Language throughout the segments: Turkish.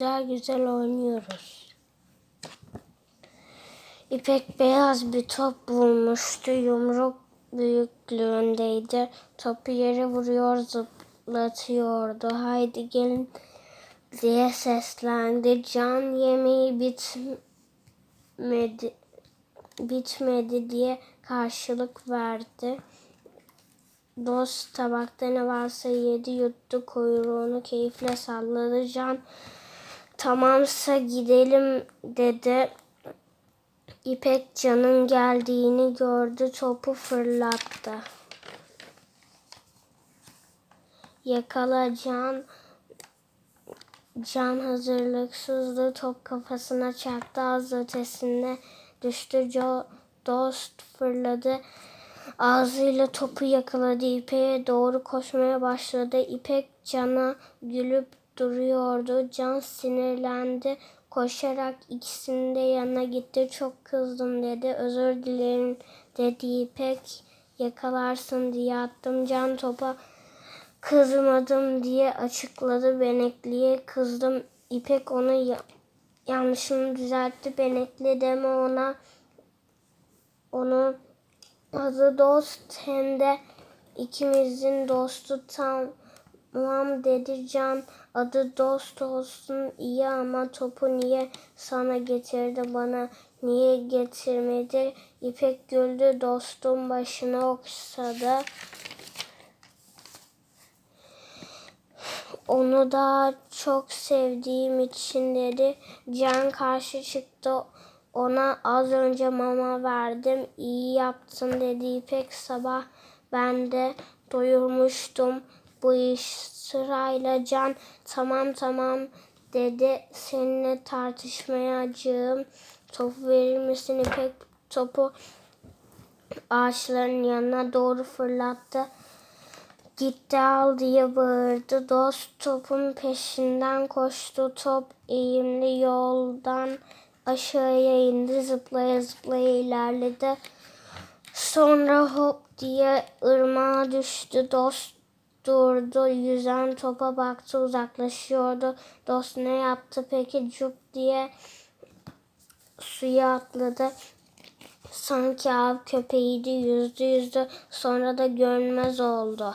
güzel güzel oynuyoruz. İpek beyaz bir top bulmuştu. Yumruk büyüklüğündeydi. Topu yere vuruyor, zıplatıyordu. Haydi gelin diye seslendi. Can yemeği bitmedi bitmedi diye karşılık verdi. Dost tabakta ne varsa yedi yuttu kuyruğunu keyifle salladı. Can tamamsa gidelim dedi. İpek Can'ın geldiğini gördü topu fırlattı. Yakala Can. Hazırlıksızdı. Top kafasına çarptı. Az ötesinde düştü. Jo, dost fırladı. Ağzıyla topu yakaladı. İpek'e doğru koşmaya başladı. İpek Can'a gülüp duruyordu. Can sinirlendi. Koşarak ikisinin de yanına gitti. Çok kızdım dedi. Özür dilerim dedi İpek. Yakalarsın diye attım. Can topa kızmadım diye açıkladı Benekli'ye. Kızdım. İpek onu ya yanlışını düzeltti. Benekli deme ona. Onu adı dost hem de ikimizin dostu tamam dedi Can. Adı dost olsun iyi ama topu niye sana getirdi bana niye getirmedi? İpek güldü dostum başını okşadı. Onu da çok sevdiğim için dedi. Can karşı çıktı. Ona az önce mama verdim. İyi yaptın dedi İpek sabah. Ben de doyurmuştum bu iş sırayla Can. Tamam tamam dedi. Seninle tartışmayacağım. Topu verir misin İpek? Topu ağaçların yanına doğru fırlattı. Gitti al diye bağırdı. Dost topun peşinden koştu. Top eğimli yoldan aşağıya indi. Zıplaya zıplaya ilerledi. Sonra hop diye ırmağa düştü. Dost durdu. Yüzen topa baktı uzaklaşıyordu. Dost ne yaptı peki cup diye suya atladı. Sanki av köpeğiydi yüzdü yüzdü sonra da görünmez oldu.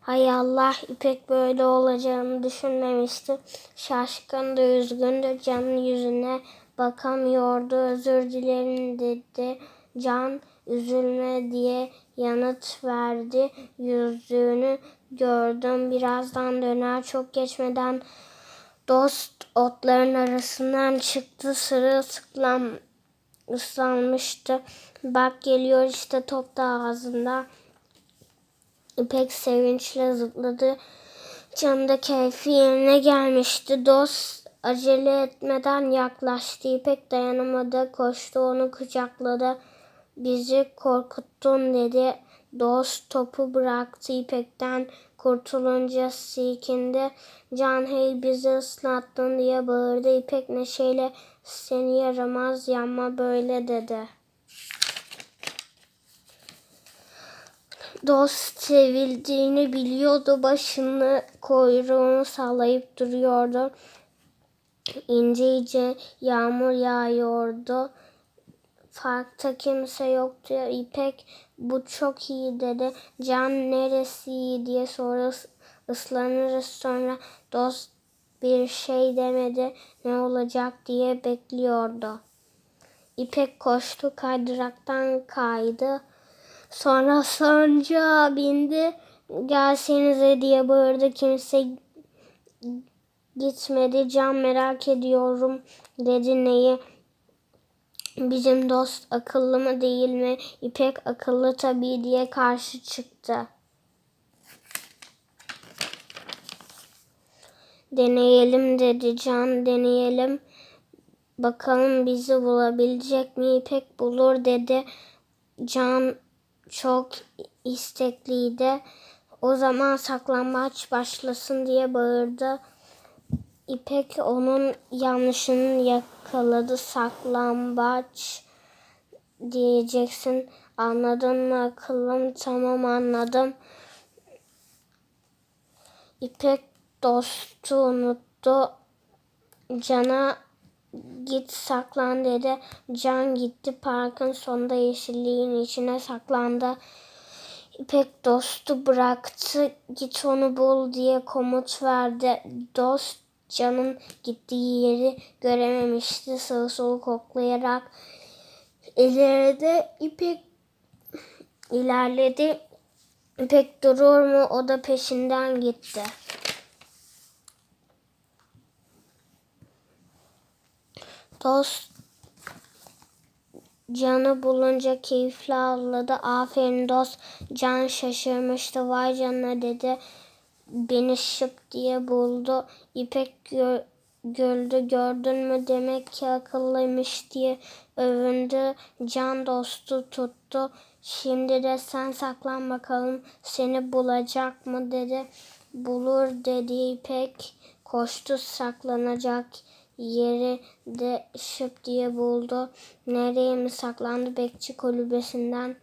Hay Allah İpek böyle olacağını düşünmemişti. Şaşkındı üzgündü canın yüzüne bakamıyordu özür dilerim dedi. Can üzülme diye yanıt verdi. Yüzüğünü gördüm birazdan döner çok geçmeden dost otların arasından çıktı sırılsıklam ıslanmıştı. Bak geliyor işte top da ağzında. İpek sevinçle zıpladı. Canında keyfi yerine gelmişti. Dost acele etmeden yaklaştı. İpek dayanamadı. Koştu onu kucakladı. Bizi korkuttun dedi. Dost topu bıraktı İpek'ten. Kurtulunca silkindi. Can hey bizi ıslattın diye bağırdı. İpek neşeyle seni yaramaz yanma böyle dedi. Dost sevildiğini biliyordu. Başını kuyruğunu sallayıp duruyordu. İnce ince yağmur yağıyordu. Parkta kimse yoktu. İpek bu çok iyi dedi. Can neresi iyi diye sonra ıslanırız sonra dost bir şey demedi. Ne olacak diye bekliyordu. İpek koştu kaydıraktan kaydı. Sonra sancağa bindi. Gelsenize diye bağırdı. Kimse gitmedi. Can merak ediyorum dedi neyi. Bizim dost akıllı mı değil mi? İpek akıllı tabii diye karşı çıktı. Deneyelim dedi Can deneyelim. Bakalım bizi bulabilecek mi? İpek bulur dedi. Can çok istekliydi. O zaman saklambaç başlasın diye bağırdı. İpek onun yanlışını yakaladı. Saklambaç diyeceksin. Anladın mı akıllım? Tamam anladım. İpek dostu unuttu. Can'a git saklan dedi. Can gitti parkın sonunda yeşilliğin içine saklandı. İpek dostu bıraktı. Git onu bul diye komut verdi. Dost Can'ın gittiği yeri görememişti. Sağı solu koklayarak ileride İpek ilerledi. İpek durur mu? O da peşinden gitti. Dost Can'ı bulunca keyifli avladı. Aferin dost. Can şaşırmıştı. Vay canına dedi. Beni şıp diye buldu. İpek gö- güldü. Gördün mü demek ki akıllıymış diye övündü. Can dostu tuttu. Şimdi de sen saklan bakalım seni bulacak mı dedi. Bulur dedi İpek. Koştu saklanacak yeri de şıp diye buldu. Nereye mi saklandı bekçi kulübesinden?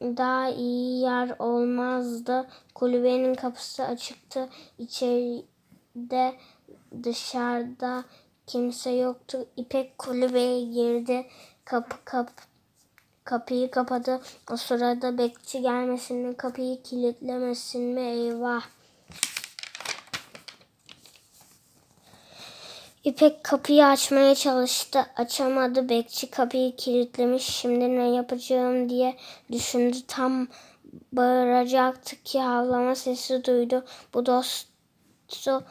Daha iyi yer olmazdı. Kulübenin kapısı açıktı. İçeride dışarıda kimse yoktu. İpek kulübeye girdi. Kapı kap kapıyı kapadı. O sırada bekçi gelmesin mi? Kapıyı kilitlemesin mi? Eyvah. İpek kapıyı açmaya çalıştı. Açamadı. Bekçi kapıyı kilitlemiş. Şimdi ne yapacağım diye düşündü. Tam bağıracaktı ki havlama sesi duydu. Bu dostu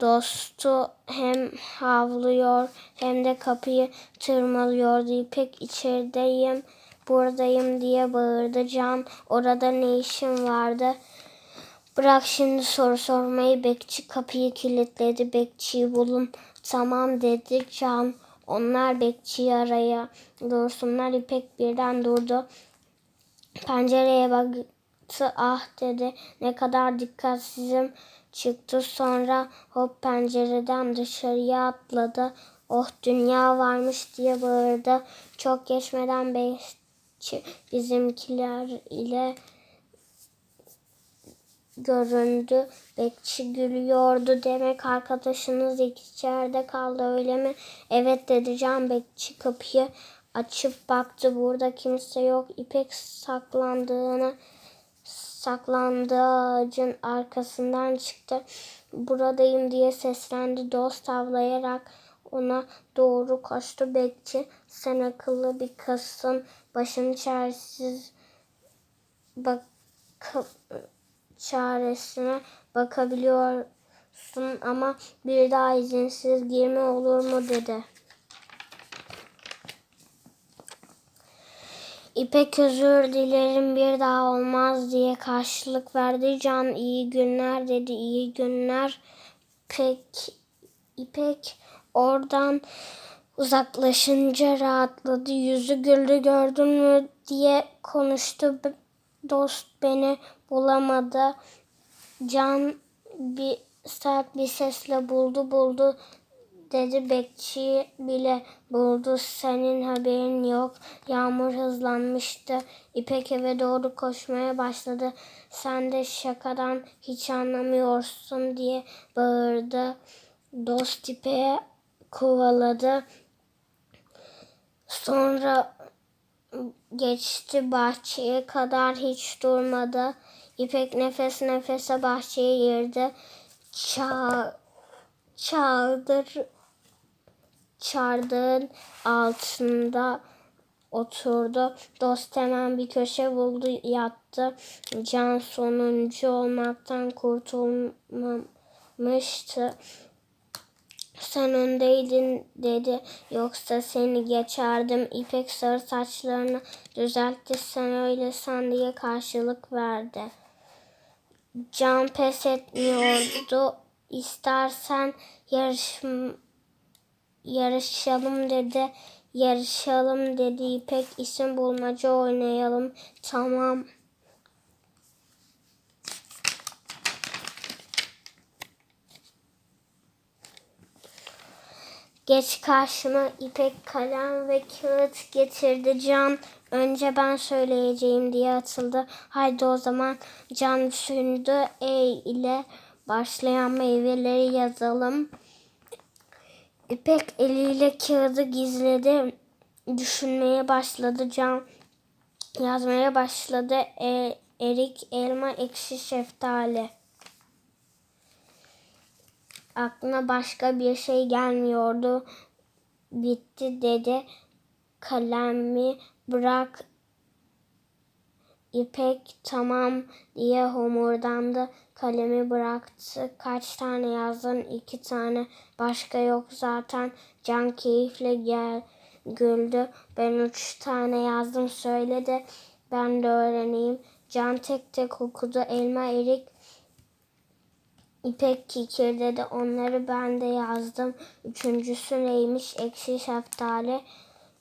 dostu hem havlıyor hem de kapıyı tırmalıyordu. İpek içerideyim, buradayım diye bağırdı. Can orada ne işin vardı? Bırak şimdi soru sormayı. Bekçi kapıyı kilitledi. Bekçiyi bulun. Tamam dedi Can. Onlar bekçiyi araya dursunlar. İpek birden durdu. Pencereye baktı. Ah dedi. Ne kadar dikkatsizim. Çıktı sonra hop pencereden dışarıya atladı. Oh dünya varmış diye bağırdı. Çok geçmeden bekçi bizimkiler ile göründü. Bekçi gülüyordu. Demek arkadaşınız içeride kaldı öyle mi? Evet dedi Can Bekçi kapıyı açıp baktı. Burada kimse yok. İpek saklandığını saklandığı ağacın arkasından çıktı. Buradayım diye seslendi. Dost avlayarak ona doğru koştu bekçi. Sen akıllı bir kızsın. Başın çaresiz bak çaresine bakabiliyorsun ama bir daha izinsiz girme olur mu dedi. İpek özür dilerim bir daha olmaz diye karşılık verdi. Can iyi günler dedi iyi günler. Pek İpek oradan uzaklaşınca rahatladı. Yüzü güldü gördün mü diye konuştu. Dost beni bulamadı. Can bir sert bir sesle buldu buldu dedi bekçi bile buldu senin haberin yok. Yağmur hızlanmıştı. İpek eve doğru koşmaya başladı. Sen de şakadan hiç anlamıyorsun diye bağırdı. Dost İpek'e kovaladı. Sonra geçti bahçeye kadar hiç durmadı. İpek nefes nefese bahçeye girdi. Ça çağdır çardığın altında oturdu. Dost hemen bir köşe buldu yattı. Can sonuncu olmaktan kurtulmamıştı. Sen öndeydin dedi. Yoksa seni geçerdim. İpek sarı saçlarını düzeltti. Sen öyle san diye karşılık verdi. Can pes etmiyordu. İstersen yarış yarışalım dedi. Yarışalım dedi İpek. isim bulmaca oynayalım. Tamam. Geç karşıma ipek kalem ve kağıt getirdi Can. Önce ben söyleyeceğim diye atıldı. Haydi o zaman Can düşündü. E ile başlayan meyveleri yazalım. İpek eliyle kağıdı gizledi. Düşünmeye başladı Can. Yazmaya başladı. E, erik, elma, ekşi, şeftali. Aklına başka bir şey gelmiyordu. Bitti dedi. Kalemi bırak. İpek tamam diye homurdandı. Kalemi bıraktı. Kaç tane yazdın? İki tane. Başka yok zaten. Can keyifle gel güldü. Ben üç tane yazdım söyledi. Ben de öğreneyim. Can tek tek okudu. Elma, erik, İpek dedi. Onları ben de yazdım. Üçüncüsü neymiş? Ekşi şeftali.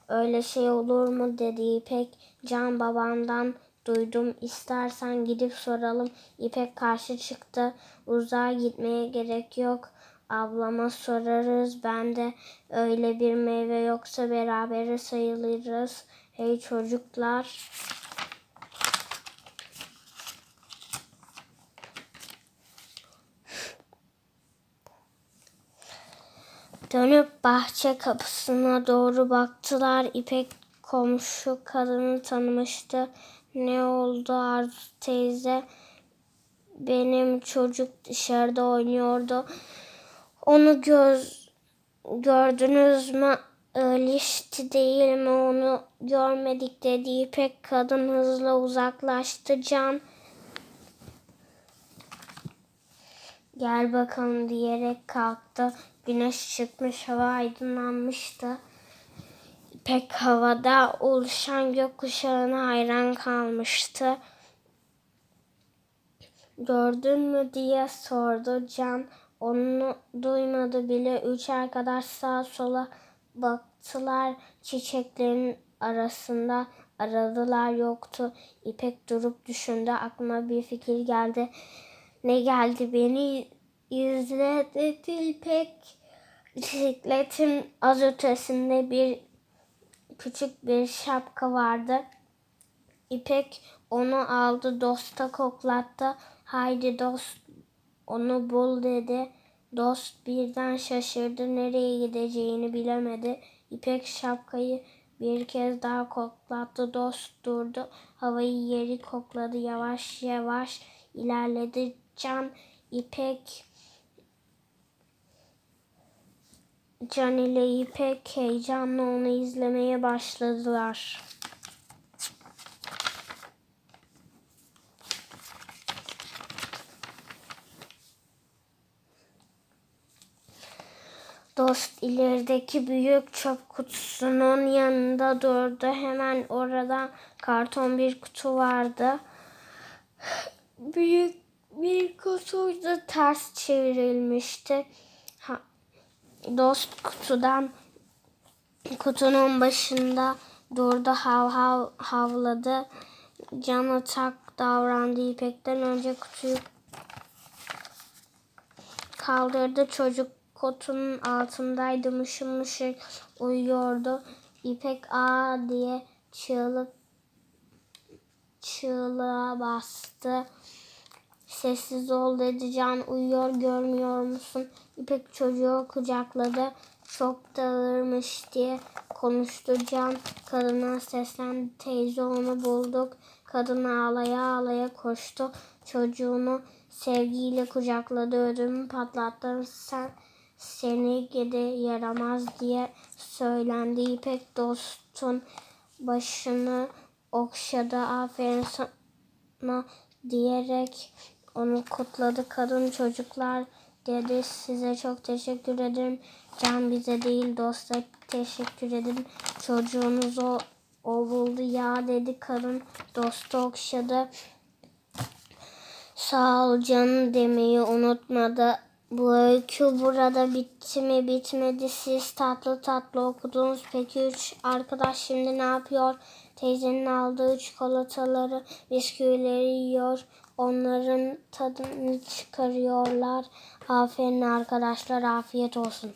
Öyle şey olur mu dedi İpek. Can babandan duydum. İstersen gidip soralım. İpek karşı çıktı. Uzağa gitmeye gerek yok. Ablama sorarız. Ben de öyle bir meyve yoksa beraber sayılırız. Hey çocuklar. Dönüp bahçe kapısına doğru baktılar. İpek komşu kadını tanımıştı. Ne oldu Arzu teyze? Benim çocuk dışarıda oynuyordu. Onu göz gördünüz mü? Öylişti değil mi? Onu görmedik dedi İpek. Kadın hızla uzaklaştı. Can gel bakalım diyerek kalktı. Güneş çıkmış, hava aydınlanmıştı. Pek havada oluşan gökkuşağına hayran kalmıştı. Gördün mü diye sordu Can. Onu duymadı bile. Üç arkadaş sağa sola baktılar. Çiçeklerin arasında aradılar yoktu. İpek durup düşündü. Aklıma bir fikir geldi. Ne geldi beni izle dedi İpek. Bisikletin az ötesinde bir küçük bir şapka vardı. İpek onu aldı dosta koklattı. Haydi dost onu bul dedi. Dost birden şaşırdı. Nereye gideceğini bilemedi. İpek şapkayı bir kez daha koklattı. Dost durdu. Havayı yeri kokladı. Yavaş yavaş ilerledi. Can İpek Can ile İpek heyecanla onu izlemeye başladılar. Dost ilerideki büyük çöp kutusunun yanında durdu. Hemen orada karton bir kutu vardı. Büyük bir kutuydu ters çevrilmişti. Dost kutudan kutunun başında durdu hav hav havladı. Can atak davrandı İpek'ten önce kutuyu kaldırdı. Çocuk kotunun altındaydı mışıl mışıl uyuyordu. İpek a diye çığlık çığlığa bastı. Sessiz ol dedi Can uyuyor görmüyor musun? İpek çocuğu kucakladı. Çok dağırmış diye konuştu Can. Kadına seslendi. Teyze onu bulduk. Kadın ağlaya ağlaya koştu. Çocuğunu sevgiyle kucakladı. Ödümü patlattın sen seni gidi yaramaz diye söylendi. İpek dostun başını okşadı. Aferin sana diyerek onu kutladı. Kadın çocuklar dedi size çok teşekkür ederim. Can bize değil dosta teşekkür ederim. Çocuğunuz o, o buldu ya dedi kadın. Dostu okşadı. Sağ ol canım demeyi unutmadı. Bu öykü burada bitti mi bitmedi. Siz tatlı tatlı okudunuz. Peki üç arkadaş şimdi ne yapıyor? Teyzenin aldığı çikolataları, bisküvileri yiyor. Onların tadını çıkarıyorlar. Aferin arkadaşlar afiyet olsun.